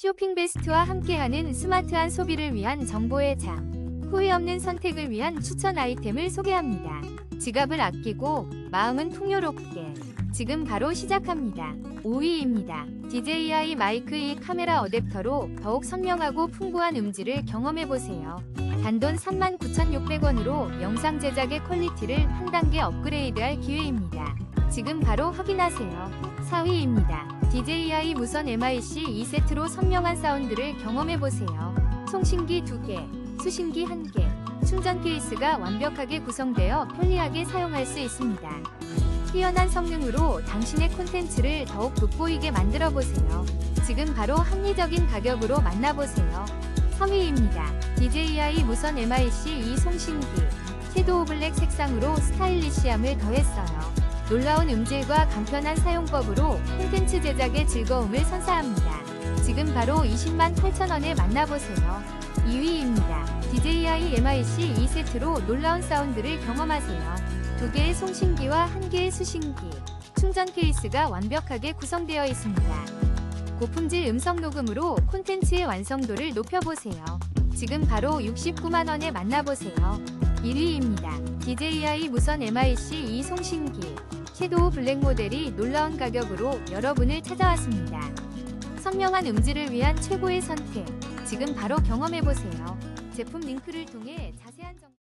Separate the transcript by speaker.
Speaker 1: 쇼핑 베스트와 함께하는 스마트한 소비를 위한 정보의 장. 후회 없는 선택을 위한 추천 아이템을 소개합니다. 지갑을 아끼고 마음은 풍요롭게. 지금 바로 시작합니다. 5위입니다. DJI 마이크 2 카메라 어댑터로 더욱 선명하고 풍부한 음질을 경험해보세요. 단돈 39,600원으로 영상 제작의 퀄리티를 한 단계 업그레이드할 기회입니다. 지금 바로 확인하세요. 4위입니다. DJI 무선 MIC 2세트로 선명한 사운드를 경험해보세요. 송신기 2개, 수신기 1개, 충전 케이스가 완벽하게 구성되어 편리하게 사용할 수 있습니다. 뛰어난 성능으로 당신의 콘텐츠를 더욱 돋보이게 만들어 보세요. 지금 바로 합리적인 가격으로 만나보세요. 3위입니다. DJI 무선 MIC 2 송신기 섀도우 블랙 색상으로 스타일리시함을 더했어요. 놀라운 음질과 간편한 사용법으로 콘텐츠 제작의 즐거움을 선사합니다. 지금 바로 20만 8천원에 만나보세요. 2위입니다. DJI MIC 2세트로 놀라운 사운드를 경험하세요. 두 개의 송신기와 한 개의 수신기, 충전 케이스가 완벽하게 구성되어 있습니다. 고품질 음성 녹음으로 콘텐츠의 완성도를 높여보세요. 지금 바로 69만원에 만나보세요. 1위입니다. DJI 무선 MIC 2 송신기 섀도우 블랙 모델이 놀라운 가격으로 여러분을 찾아왔습니다. 선명한 음질을 위한 최고의 선택. 지금 바로 경험해보세요. 제품 링크를 통해 자세한 정보